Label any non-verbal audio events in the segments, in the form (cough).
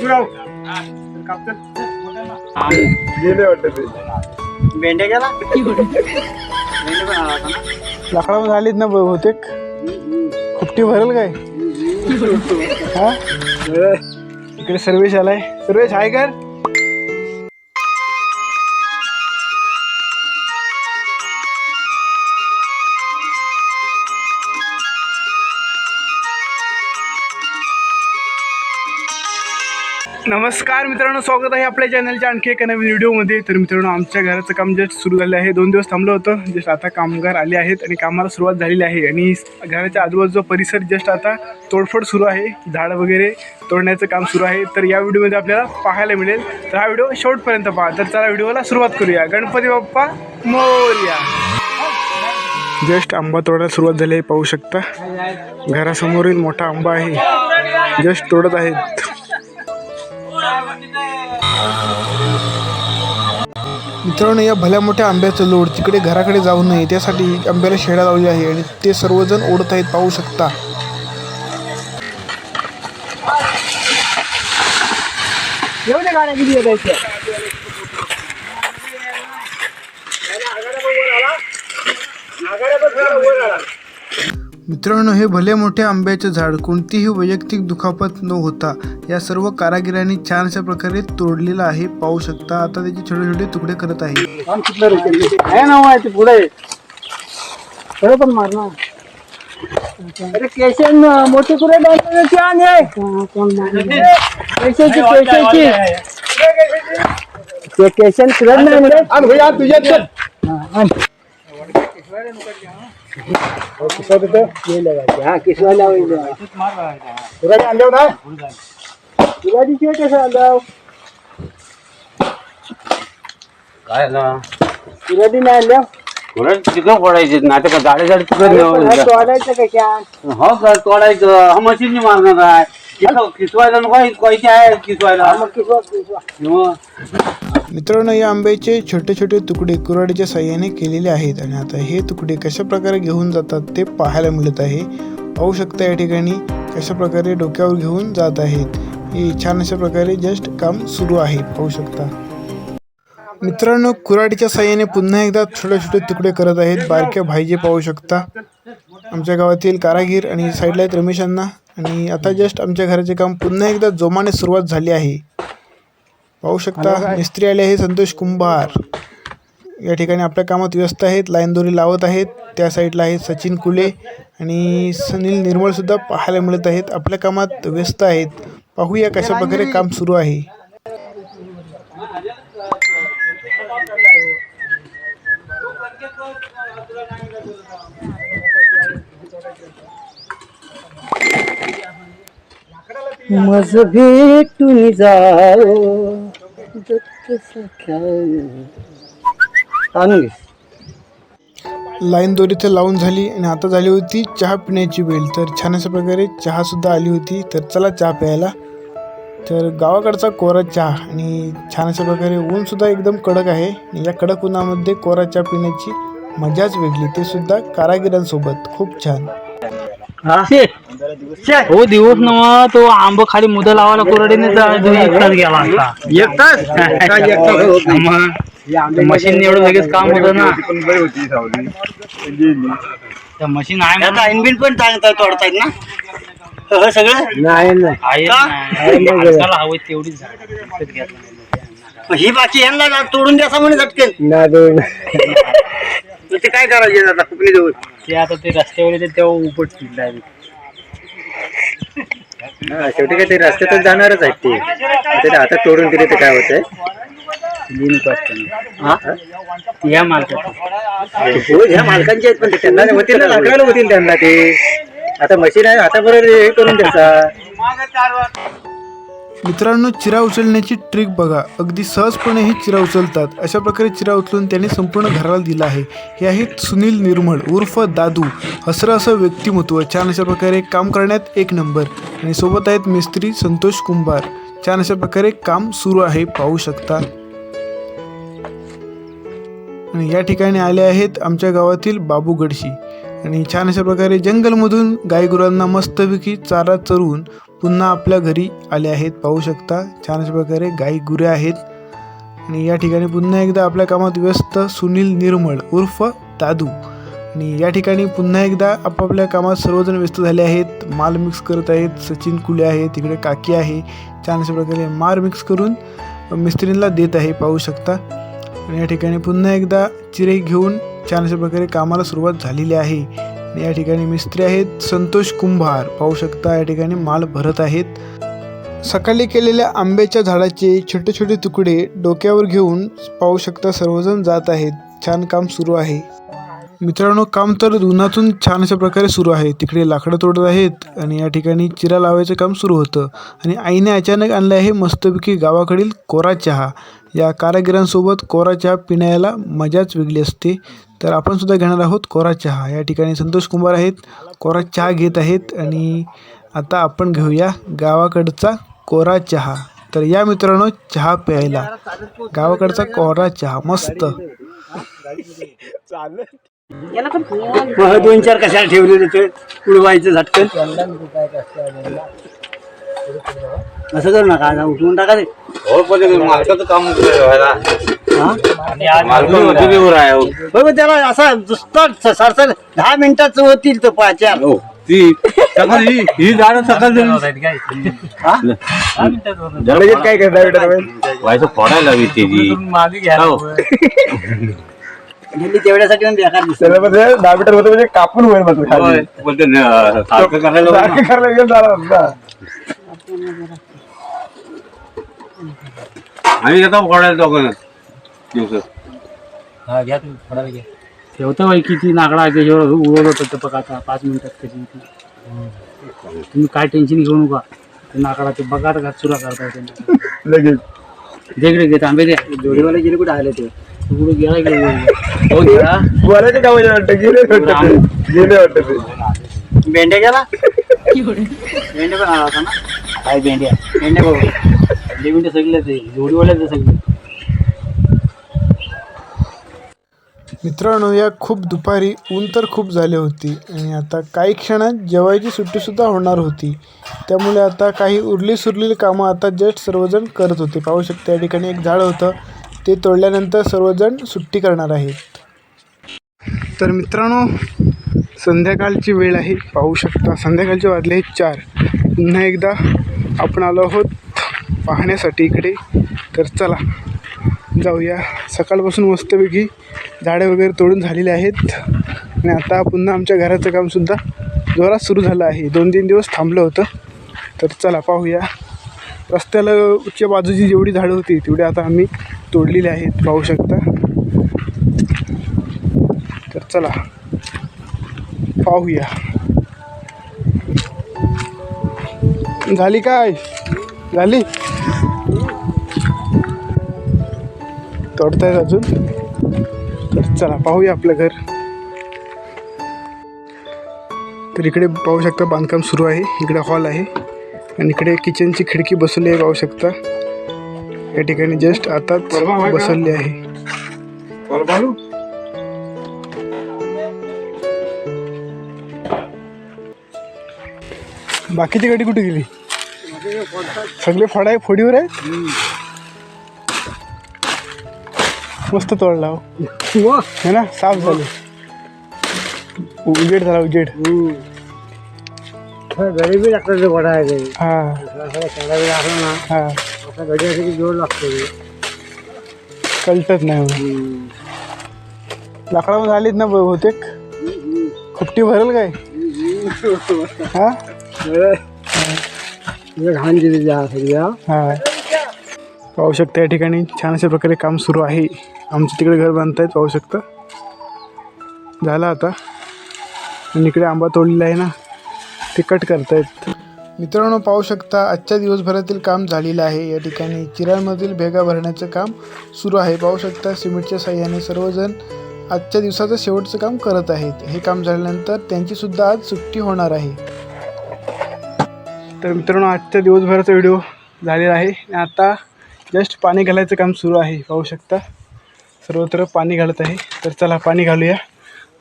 गुराव गेले वाटत ते. भेंड्या गेला? भेंडे पण आला होता ना? बहुतेक. खुपटी भरेल काय? हा? इकडे सर्वेश आलाय. सर्वेश हाय कर. नमस्कार मित्रांनो स्वागत आहे आपल्या चॅनलच्या आणखी एका नवीन व्हिडिओमध्ये तर मित्रांनो आमच्या घराचं काम जस्ट सुरू झालं आहे. दोन दिवस थांबलं होतं जस्ट आता कामगार आले आहेत आणि कामाला सुरुवात झालेली आहे. आणि घराच्या आजूबाजूचा परिसर जस्ट आता तोडफोड सुरू आहे. झाड वगैरे तोडण्याचं काम सुरू आहे. तर या व्हिडिओमध्ये आपल्याला पाहायला मिळेल. तर हा व्हिडिओ शेवटपर्यंत पहा. तर चला व्हिडिओला सुरुवात करूया. गणपती बाप्पा मोर्या. जस्ट आंबा तोडायला सुरुवात झाली आहे पाहू शकता. घरासमोरील मोठा आंबा आहे. जस्ट तोडत आहेत. मित्रांनो या भल्या मोठ्या आंब्याचं लोड तिकडे घराकडे जाऊ नये त्यासाठी आंब्याला शेडा लावली आहे आणि ते सर्वजण ओढत आहेत पाहू शकता. मित्रांनो हे भले मोठे आंब्याचे झाड कोणतीही वैयक्तिक दुखापत न होता या सर्व कारागिरांनी छान अशा प्रकारे तोडलेलं आहे. पाहू शकता आता त्याचे छोटे छोटे तुकडे करत आहे. काय नाव आहे ते पुढे? खरं पण मार ना अरे केशन मोठी कुठे डायची आणि केशाची केशाची ते केशन फिरत नाही म्हणजे हा किसवायला तुला कसं आलं काय ना तुला नाही आणल्या कुठं तिकडं फोडायचे ना ते गाडी गाडी तिकडे तोडायचं कशा हो का तोडायचं हा मशीननी मारणार आहे किसव- किसवायला नको पैसे आहे किसवायला मग किसवा किसवा मग मित्रांनो या आंब्याचे छोटे छोटे तुकडे कुऱ्हाडीच्या साह्याने केलेले आहेत आणि आता हे तुकडे कशा प्रकारे घेऊन जातात ते पाहायला मिळत आहे. पाहू शकता या ठिकाणी कशा प्रकारे डोक्यावर घेऊन जात आहेत. हे छान अशा प्रकारे जस्ट काम सुरू आहे. पाहू शकता. मित्रांनो कुऱ्हाडीच्या साह्याने पुन्हा एकदा छोटे छोटे तुकडे करत आहेत बारक्या भाईजे. पाहू शकता. आमच्या गावातील कारागीर आणि साईडला आहेत रमेशांना आणि आता जस्ट आमच्या घराचे काम पुन्हा एकदा जोमाने सुरुवात झाली आहे. पाहू शकता मिस्त्री आले आहे संतोष कुंभार. या ठिकाणी आपल्या कामात व्यस्त आहेत लाईन दोरी लावत आहेत त्या साईडला आहेत सचिन कुले आणि सुनील निर्मळ सुद्धा पाहायला मिळत आहेत. आपल्या कामात व्यस्त आहेत. पाहूया कशा प्रकारे काम सुरू आहे. मज भेटून जाओ आणून घे. लाईन दोरी तर लावून झाली आणि आता झाली होती चहा पिण्याची वेळ. तर छान अशा प्रकारे चहा सुद्धा आली होती. तर चला चहा प्यायला. तर गावाकडचा कोरा चहा आणि छान अशा प्रकारे ऊन सुद्धा एकदम कडक आहे. आणि या कडक उन्हामध्ये कोरा चहा पिण्याची मजाच वेगळी. ते सुद्धा कारागिरांसोबत. खूप छान. हो दिवस नवा तो आंब खाली मुद लावायला कोरडीने एक तास गेला असता मशीन एवढं लगेच काम होतं ना. त्या मशीन आहे बिल पण चांगलं तोडतायत ना? हो, सगळं? नाही हवं झाड. नाही. ही बाकी यांना तोडून द्यासा म्हणे झटकेन. ते काय करायचे आता? कुकली जवळ ते आता ते रस्त्यावर येते तेव्हा उपटतील डायरेक्ट शेवटी काय ते रस्त्यातच जाणारच आहेत ते. आता ते आता तोडून दिले ते काय होतंय? या मार्केट हो ह्या मालकांचे आहेत पण ते त्यांना होतील ना लाकडाला होतील त्यांना ते. आता मशीन आहे आता बरोबर हे करून द्यायचा. मित्रांनो चिरा उचलण्याची ट्रिक बघा. अगदी सहजपणे हे चिरा उचलतात. अशा प्रकारे चिरा उचलून त्यांनी संपूर्ण घराला दिला आहे. हे आहेत सुनील निर्मळ उर्फ दादू. हसरं असं व्यक्तिमत्व. छान अशा प्रकारे काम करण्यात एक नंबर. आणि सोबत आहेत मिस्त्री संतोष कुंभार. छान अशा प्रकारे काम सुरू आहे पाहू शकता. आणि या ठिकाणी आले आहेत आमच्या गावातील बाबू गडशी. आणि छान अशा प्रकारे जंगलमधून गायगुरांना मस्तपैकी चारा चरवून पुन्हा आपल्या घरी आले आहेत. पाहू शकता छान अशा प्रकारे गाई गुरे आहेत. आणि या ठिकाणी पुन्हा एकदा आपल्या कामात व्यस्त सुनील निर्मळ उर्फ दादू. आणि या ठिकाणी पुन्हा एकदा आपापल्या कामात सर्वजण व्यस्त झाले आहेत. माल मिक्स करत आहेत. सचिन कुले आहे तिकडे काकी आहे. छान अशा प्रकारे मार मिक्स करून मिस्त्रींना देत आहे. पाहू शकता. आणि या ठिकाणी पुन्हा एकदा चिरे घेऊन छान अशा प्रकारे कामाला सुरुवात झालेली आहे. या ठिकाणी मिस्त्री आहेत. संतोष कुंभार पाहू शकता या ठिकाणी माल भरत आहेत. सकाळी केलेल्या आंब्याच्या झाडाचे छोटे छोटे तुकडे डोक्यावर घेऊन पाहू शकता सर्वजण जात आहेत. छान काम सुरू आहे. मित्रांनो काम तर उन्हातून छान अशा प्रकारे सुरू आहे. तिकडे लाकडं तोडत आहेत आणि या ठिकाणी चिरा लावायचं काम सुरू होतं. आणि आईने अचानक आणलं आहे मस्तपैकी गावाकडील कोरा चहा. या कारागिरांसोबत कोरा चहा पिण्याला मजाच वेगळी असते. तर आपण सुद्धा घेणार आहोत कोरा चहा. या ठिकाणी संतोष कुमार आहेत कोरा चहा घेत आहेत आणि आता आपण घेऊया गावाकडचा कोरा चहा. तर या मित्रांनो चहा प्यायला. गावाकडचा कोरा चहा. मस्त. दोन चार कशाला ठेवलेले ते? उडवायचं झटकन. असं करू नका आता उठवून टाका ते. हो पण ते मालकाचं काम व्हायला. हा? मालकाचं मजुरीवर आहे हो. त्याला असा नुसता सरसर दहा मिनिटाच होतील तो पाच चार हो ती सकाळ ही ही झाडं सकाळ काय? करणार व्हायचं फोडायला हवी त्याची हो. तेवढ्यासाठी पण बेकार दिसत दहा मीटर होतं म्हणजे कापून होईल मग होय. पण ते न- सारखं करायला सारखं करायला गेलं झाला असता. आम्ही येतो फोडायला दोघं दिवस ठेवतो बाई किती नाकडा त्याच्यावर उडवलं होतं ते बघा आता पाच मिनिटात त्याची ती. तुम्ही काय टेन्शन घेऊ नका. ते नाकडा ते बघा आता चुरा करता येते लगेच. देकडे घेत आंबे द्या जोडीवाले गेले कुठे आले ते? कुठे गेला हो गेला बोलायचे का म्हणजे वाटतं गेले वाटतं. गेले वाटतं भेंड्या गेला? (laughs) भेंड्या पण आला होता ना? काय भेंड्या? भेंड्या बघू. भेंडे सगळे ते जोडीवाल्याचे सगळे. मित्रांनो या खूप दुपारी ऊन तर खूप झाले होती आणि आता काही क्षणात जेवायची सुट्टीसुद्धा होणार होती. त्यामुळे आता काही उरली सुरलेली कामं आता जस्ट सर्वजण करत होते. पाहू शकता या ठिकाणी एक झाड होतं. ते तोडल्यानंतर सर्वजण सुट्टी करणार आहेत. तर मित्रांनो संध्याकाळची वेळ आहे. पाहू शकता संध्याकाळचे वाजले चार. पुन्हा एकदा आपण आलो आहोत पाहण्यासाठी इकडे. तर चला जाऊया. सकाळपासून मस्तपैकी झाडे वगैरे तोडून झालेले आहेत. आणि आता पुन्हा आमच्या घराचं कामसुद्धा जोरात सुरू झालं आहे. दोन तीन दिवस थांबलं होतं. तर चला पाहूया. रस्त्याला च्या बाजूची जेवढी झाडं होती तेवढी आता आम्ही तोडलेली आहेत. पाहू शकता. तर चला पाहूया. झाली काय? झाली? तोडतायत अजून? तर चला पाहूया आपलं घर. तर इकडे पाहू शकता बांधकाम सुरू आहे. इकडे हॉल आहे. आणि इकडे किचनची खिडकी बसवली आहे पाहू शकता. या ठिकाणी जस्ट आताच बसवली आहे. बाकीची गाडी कुठे गेली? सगळे फड आहे फोडीवर आहे मस्त तोडला हो. है ना? साफ झाले. उजेड झाला उजेड. गरीबी लागतं ते वडा आहे ते. हा. वेळ असला ना हा. असं की जोड लागतो. कळतच नाही म्हणून लाकडामध्ये आलीत ना बहुतेक? खुपटी भरेल काय? हा? (laughs) घाण दिली जा सगळ्या. हा. पाहू शकता या ठिकाणी छान अशा प्रकारे काम सुरू आहे. आमचं तिकडे घर बांधतायत पाहू शकता. झालं आता. आणि इकडे आंबा तोडलेला आहे ना ते कट करतायत. मित्रांनो पाहू शकता आजच्या दिवसभरातील काम झालेलं आहे. या ठिकाणी चिरांमधील भेगा भरण्याचं काम सुरू आहे. पाहू शकता सिमेंटच्या साह्याने सर्वजण आजच्या दिवसाचं शेवटचं काम करत आहेत. हे काम झाल्यानंतर त्यांचीसुद्धा आज सुट्टी होणार आहे. तर मित्रांनो आजच्या दिवसभराचा व्हिडिओ झालेला आहे. आणि आता जस्ट पाणी घालायचं काम सुरू आहे पाहू शकता. सर्वत्र पाणी घालत आहे. तर चला पाणी घालूया.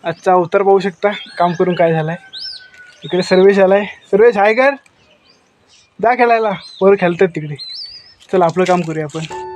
आजचा अवतार पाहू शकता काम करून काय झालं आहे इकडे सर्वेश आला आहे सर्वेश हाय कर. जा खेळायला. वर खेळतात तिकडे. चला आपलं काम करूया आपण.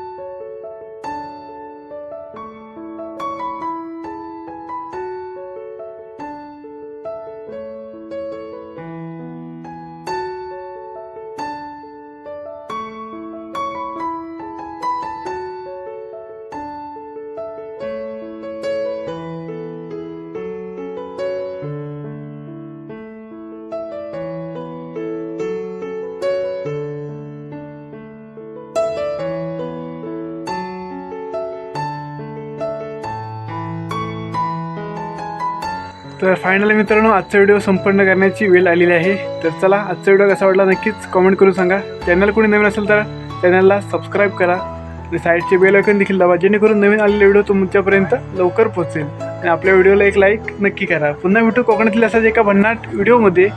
तर फायनली मित्रांनो आजचा व्हिडिओ संपन्न करण्याची वेळ आलेली आहे. तर चला आजचा व्हिडिओ कसा वाटला नक्कीच कमेंट करून सांगा. चॅनल कोणी नवीन असेल तर चॅनलला सबस्क्राईब करा. आणि साईडचे बेल आयकन देखील दाबा जेणेकरून नवीन आलेले व्हिडिओ तुमच्यापर्यंत लवकर पोहोचेल. आणि आपल्या व्हिडिओला एक लाईक नक्की करा. पुन्हा भेटू कोकणातील असाच एका भन्नाट व्हिडिओमध्ये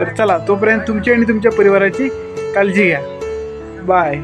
तर चला तोपर्यंत तुमची आणि तुमच्या परिवाराची काळजी घ्या. बाय